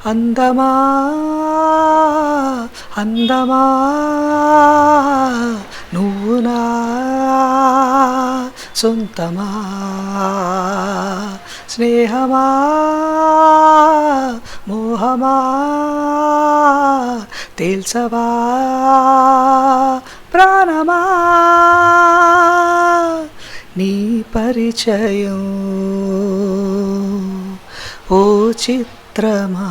అందమా అందమా నువ్వు నా సొంతమా స్నేహమా మోహమా తేల్చవా ప్రాణమా నీ పరిచయం ఓ చిత్త మాత్రమా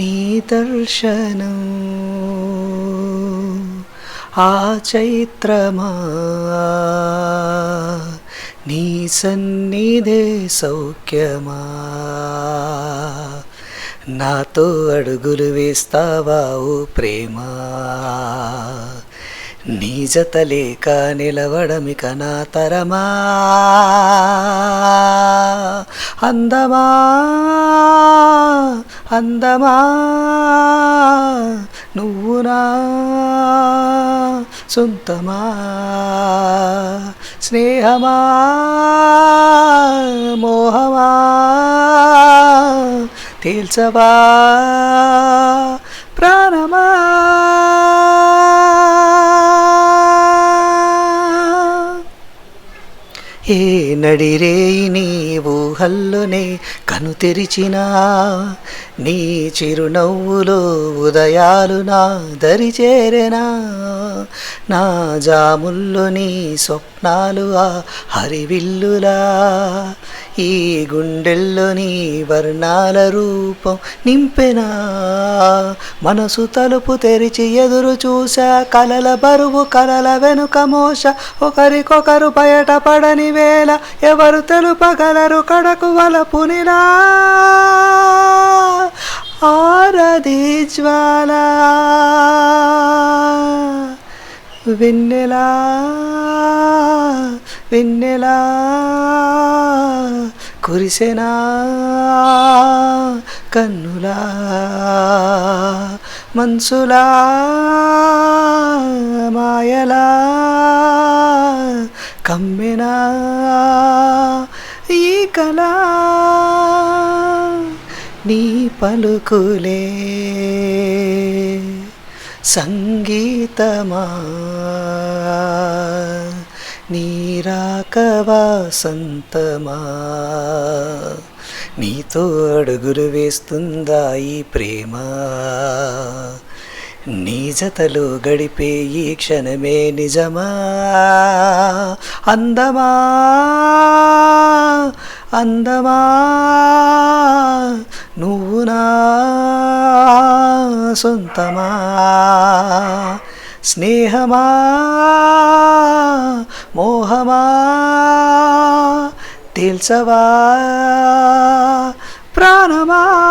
నీ దర్శనం ఆ చైత్రమా? నీ సన్నిధే సౌఖ్యమా? నాతో అడుగులు వేస్తావా ఓ ప్రేమా? నీ జత లేక నిలవడమిక నా తరమా? అందమా అందమా నువ్వు నా సొంతమా స్నేహమా మోహమా తేల్చవా ప్రాణమా. ఏ నడిరేయి నీ ఊహల్లోనే కను తెరిచినా నీ చిరునవ్వులో ఉదయాలు నా దరి చేరెనా? నా జాముల్లో నీ స్వప్నాలు ఆ హరివిల్లులా ఈ గుండెల్లో నీ వర్ణాల రూపం నింపెనా? మనసు తలుపు తెరిచి ఎదురు చూసా కలల బరువు కలల వెనుక మోస ఒకరికొకరు బయటపడని వేళ ఎవరు తెలుపగలరు కడకు వలపునిలా? ఆరది జ్వాల వెన్నెలా వెన్నెలా కురిసెనా కన్నులా మనసులా మాయలా? కమ్మెనా ఈ కళ నీ పలుకులే సంగీతమా నీరాక వాసంతమా నీతో అడుగులు వేస్తుందా ఈ ప్రేమ? నీ నిజతలు గడిపే ఈ క్షణమే నిజమా? అందమా? అందమా? నువ్వు నా సొంతమా? స్నేహమా? మోహమా? తేల్చవా? ప్రాణమా?